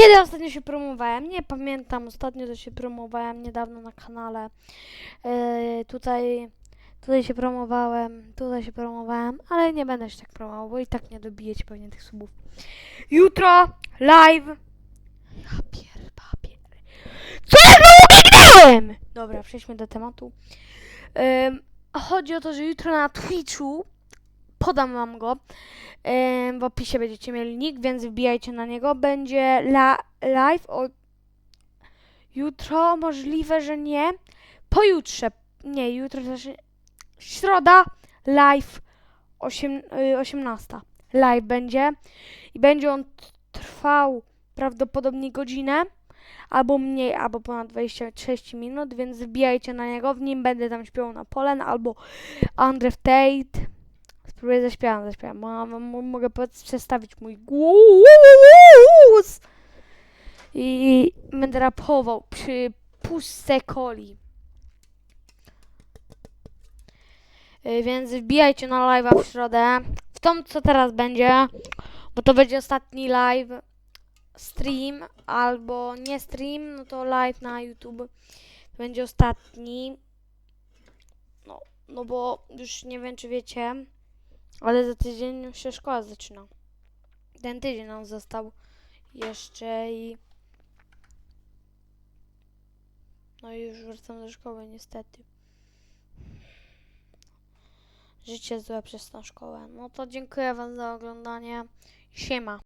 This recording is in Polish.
Kiedy ostatnio się promowałem? Nie pamiętam. Ostatnio to się promowałem niedawno na kanale. Yy, tutaj, tutaj się promowałem, tutaj się promowałem, ale nie będę się tak promował, bo i tak nie dobijecie pewnie tych subów. Jutro live. Ja pier, papier. Co ja kliknąłem? Dobra, przejdźmy do tematu. Ym, chodzi o to, że jutro na Twitchu podam wam go. W opisie będziecie mieli nick, więc wbijajcie na niego. Będzie la, live o jutro, możliwe, że nie. Pojutrze, nie, jutro też środa, live 8, y, 18. Live będzie i będzie on trwał prawdopodobnie godzinę, albo mniej, albo ponad 20-30 minut, więc wbijajcie na niego. W nim będę tam śpiewał na Polen albo Andrew Tate. Spróbuję zaśpiewam, zaśpiewam. Mo- mo- Mogę przestawić mój głos i będę rapował przy puszce coli. Y, Więc wbijajcie na live'a w środę. W tą, co teraz będzie, bo to będzie ostatni live, stream, albo nie stream, no to live na YouTube. To będzie ostatni. No, no bo już nie wiem, czy wiecie, ale za tydzień się szkoła zaczyna. Ten tydzień nam został jeszcze i... No i już wracam do szkoły, niestety. Życie złe przez tą szkołę. No to dziękuję Wam za oglądanie. Siema.